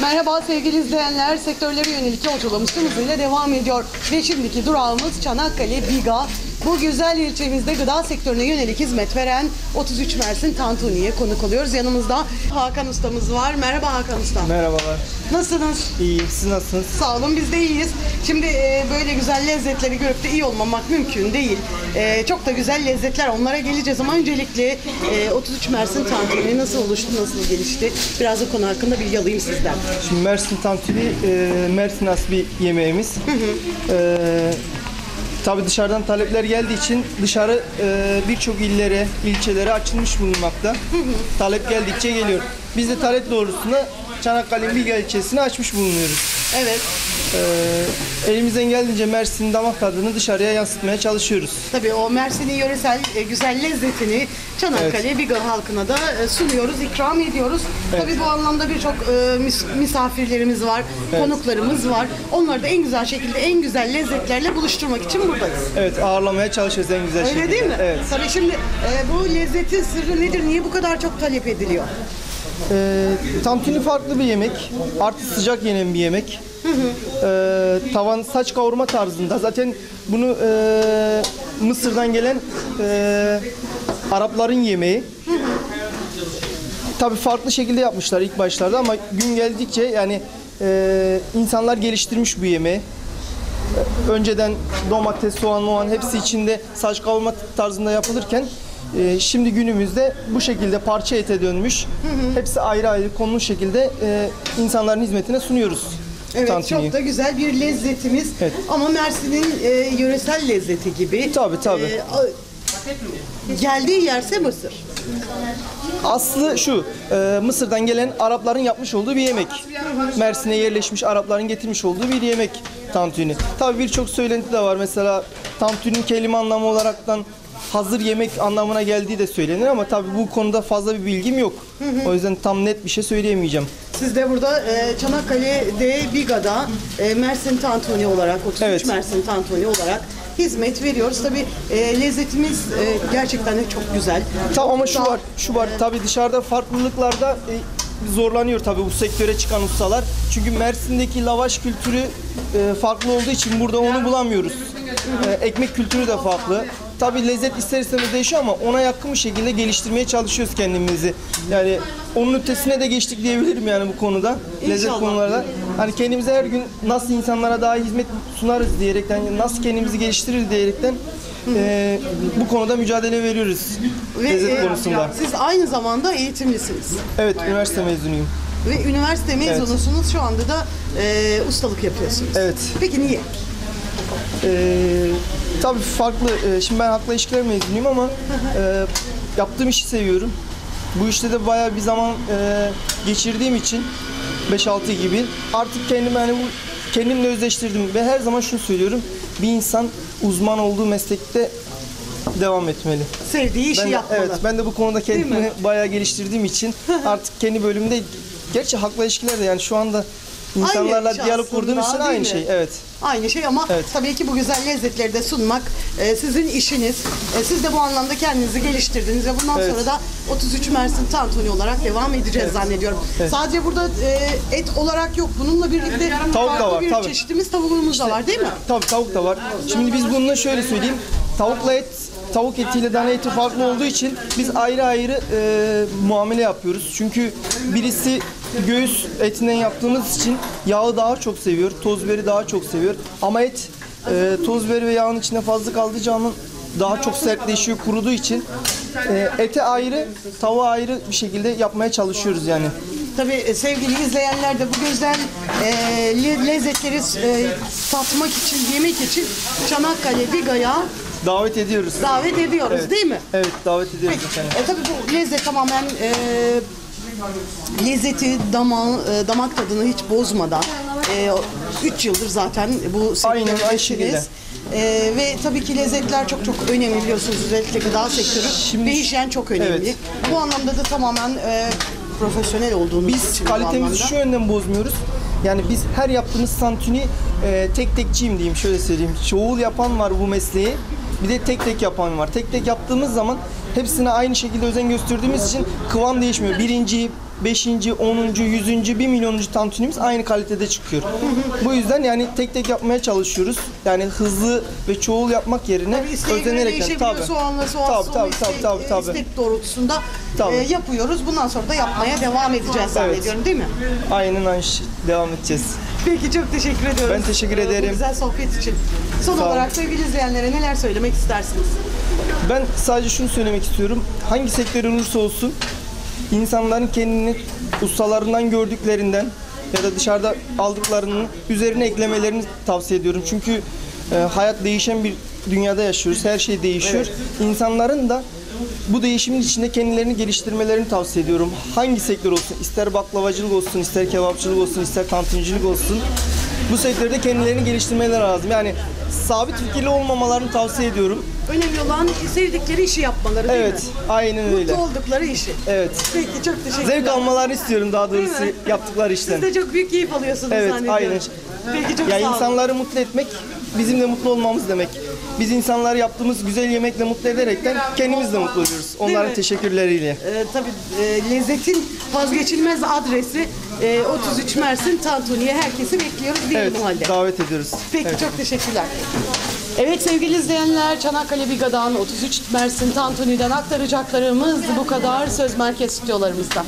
Merhaba sevgili izleyenler, sektörlere yönelik yolculuğumuz hızıyla devam ediyor. Ve şimdiki durağımız Çanakkale Biga. Bu güzel ilçemizde gıda sektörüne yönelik hizmet veren 33 Mersin Tantuni'ye konuk oluyoruz. Yanımızda Hakan Ustamız var. Merhaba Hakan Usta. Merhabalar. Nasılsınız? İyiyim. Siz nasılsınız? Sağ olun biz de iyiyiz. Şimdi e, böyle güzel lezzetleri görüp de iyi olmamak mümkün değil. E, çok da güzel lezzetler onlara geleceğiz ama öncelikle e, 33 Mersin Tantuni nasıl oluştu, nasıl gelişti? Biraz o konu hakkında bilgi alayım sizden. Şimdi Mersin tantuni e, Mersin has bir yemeğimiz. E, Tabii dışarıdan talepler geldiği için dışarı e, birçok illere, ilçelere açılmış bulunmakta. Talep geldikçe geliyor. Biz de talep doğrultusunda Çanakkale Bilga ilçesini açmış bulunuyoruz. Evet. E, elimizden geldiğince Mersin damak tadını dışarıya yansıtmaya çalışıyoruz. Tabii o Mersin'in yöresel e, güzel lezzetini Çanakkale Biga halkına da e, sunuyoruz, ikram ediyoruz. Tabii bu anlamda birçok e, mis- misafirlerimiz var, konuklarımız var. Onları da en güzel şekilde, en güzel lezzetlerle buluşturmak için buradayız. Evet ağırlamaya çalışıyoruz en güzel şekilde. Öyle değil mi? Evet. Tabii şimdi e, bu lezzetin sırrı nedir? Niye bu kadar çok talep ediliyor? Ee, tantuni farklı bir yemek. Artı sıcak yenen bir yemek. Ee, tavan saç kavurma tarzında. Zaten bunu e, Mısır'dan gelen e, Arapların yemeği. Tabii farklı şekilde yapmışlar ilk başlarda ama gün geldikçe yani e, insanlar geliştirmiş bu yemeği. Önceden domates, soğan, moğan hepsi içinde saç kavurma tarzında yapılırken e, şimdi günümüzde bu şekilde parça ete dönmüş. Hepsi ayrı ayrı konmuş şekilde e, insanların hizmetine sunuyoruz. Evet tantuniyi. çok da güzel bir lezzetimiz. Evet. Ama Mersin'in e, yöresel lezzeti gibi. Tabii, tabii. E, a- geldiği yerse Mısır. Aslı şu, e, Mısır'dan gelen Arapların yapmış olduğu bir yemek. Mersin'e yerleşmiş Arapların getirmiş olduğu bir yemek tantuni. Tabii birçok söylenti de var. Mesela tantuni'nin kelime anlamı olaraktan hazır yemek anlamına geldiği de söylenir ama tabii bu konuda fazla bir bilgim yok. O yüzden tam net bir şey söyleyemeyeceğim. Siz de burada e, Çanakkale'de Biga'da e, Mersin Tantuni olarak, 33 Evet. Mersin Tantuni olarak hizmet veriyoruz. Tabii e, lezzetimiz e, gerçekten de çok güzel. Tamam ama şu var, şu var. Tabii dışarıda farklılıklarda e, zorlanıyor tabii bu sektöre çıkan ustalar. Çünkü Mersin'deki lavaş kültürü e, farklı olduğu için burada onu bulamıyoruz. E, ekmek kültürü de farklı. Tabii lezzet ister istemez değişiyor ama ona yakın bir şekilde geliştirmeye çalışıyoruz kendimizi. Yani onun ötesine de geçtik diyebilirim yani bu konuda. Lezzet konularda. Hani kendimize her gün nasıl insanlara daha hizmet sunarız diyerekten, nasıl kendimizi geliştiririz diyerekten e, bu konuda mücadele veriyoruz Ve lezzet e, konusunda. siz aynı zamanda eğitimlisiniz. Evet, üniversite mezunuyum. Ve üniversite mezunusunuz. Şu anda da e, ustalık yapıyorsunuz. Evet. Peki niye? Ee, tabii farklı, e, şimdi ben halkla ilişkiler mezunuyum ama e, yaptığım işi seviyorum. Bu işte de bayağı bir zaman e, geçirdiğim için 5-6 gibi artık kendimi hani bu kendimle özleştirdim ve her zaman şunu söylüyorum. Bir insan uzman olduğu meslekte devam etmeli. Sevdiği işi Ben de, yapmalı. evet, ben de bu konuda kendimi bayağı geliştirdiğim için artık kendi bölümümde gerçi halkla ilişkiler de yani şu anda insanlarla iş diyalog aslında, için değil aynı mi? şey. Evet. Aynı şey ama Evet. tabii ki bu güzel lezzetleri de sunmak e, sizin işiniz. E, siz de bu anlamda kendinizi geliştirdiniz ve bundan Evet. sonra da 33 Mersin Tantuni olarak devam edeceğiz zannediyorum. Sadece burada e, et olarak yok. Bununla birlikte Tavuk da farklı var, bir tabii. çeşitimiz tavuğumuz da var değil mi? Tabii tavuk da var. Şimdi biz bununla şöyle söyleyeyim. Tavukla et, tavuk etiyle dana eti farklı olduğu için biz ayrı ayrı e, muamele yapıyoruz. Çünkü birisi göğüs etinden yaptığımız için yağı daha çok seviyor, toz biberi daha çok seviyor. Ama et e, toz biberi ve yağın içinde fazla kaldığı zaman daha çok sertleşiyor, kuruduğu için e, ete ayrı, tavuğa ayrı bir şekilde yapmaya çalışıyoruz yani. Tabii e, sevgili izleyenler de bu güzel e, le- lezzetleri e, tatmak için, yemek için Çanakkale Biga'ya Davet ediyoruz. davet ediyoruz Evet. değil mi? Evet, davet ediyoruz efendim. E, tabii bu lezzet tamamen e, lezzeti, dama, e, damak tadını hiç bozmadan 3 yıldır zaten bu sektördesiniz. şekilde. E, ve tabii ki lezzetler çok çok önemli biliyorsunuz özellikle gıda sektörü Şimdi- ve hijyen çok önemli. Evet. Bu anlamda da tamamen e, profesyonel olduğunuz Biz kalitemizi şu yönden bozmuyoruz. Yani biz her yaptığımız tantuni e, tek tekçiyim diyeyim şöyle söyleyeyim. Çoğul yapan var bu mesleği. Bir de tek tek yapan var. Tek tek yaptığımız zaman hepsine aynı şekilde özen gösterdiğimiz için kıvam değişmiyor. Birinci 5. 10. 100. 1 milyonuncu tantunimiz aynı kalitede çıkıyor. Bu yüzden yani tek tek yapmaya çalışıyoruz. Yani hızlı ve çoğul yapmak yerine Tabii isteğe göre özenerek değişebiliyor. tabii. Soğanla soğansız Tabii, tabii, tabii, tabii, tabii. istek doğrultusunda Tabii. e, yapıyoruz. Bundan sonra da yapmaya devam edeceğiz zannediyorum değil mi? Aynen aynı şey. devam edeceğiz. Peki çok teşekkür ediyoruz. Ben teşekkür e, ederim. Bu güzel sohbet için. Son Sağ olarak sevgili izleyenlere neler söylemek istersiniz? Ben sadece şunu söylemek istiyorum. Hangi sektör olursa olsun insanların kendini ustalarından gördüklerinden ya da dışarıda aldıklarının üzerine eklemelerini tavsiye ediyorum. Çünkü e, hayat değişen bir dünyada yaşıyoruz. Her şey değişiyor. İnsanların da bu değişimin içinde kendilerini geliştirmelerini tavsiye ediyorum. Hangi sektör olsun, ister baklavacılık olsun, ister kebapçılık olsun, ister kantincilik olsun. Bu sektörde kendilerini geliştirmeleri lazım. Yani sabit fikirli olmamalarını tavsiye ediyorum. Önemli olan sevdikleri işi yapmaları değil Evet, mi? aynen öyle. Mutlu oldukları işi. Evet. Peki çok teşekkürler. Zevk almalarını istiyorum daha doğrusu mi? yaptıkları Siz işten. de çok büyük keyif alıyorsunuz Evet, zannediyorum. aynen. Peki çok Ya sağ olun. insanları mutlu etmek bizim de mutlu olmamız demek. Biz insanları yaptığımız güzel yemekle mutlu ederekten kendimiz de mutlu oluyoruz. Onların mi? teşekkürleriyle. Ee, tabii e, lezzetin vazgeçilmez adresi e, 33 Mersin Tantuni'ye herkesi bekliyoruz diyelim Evet, halde. davet ediyoruz. Peki Evet. çok teşekkürler. Evet sevgili izleyenler Çanakkale Biga'dan 33 Mersin Tantuni'den aktaracaklarımız bu kadar söz merkez stüdyolarımızda.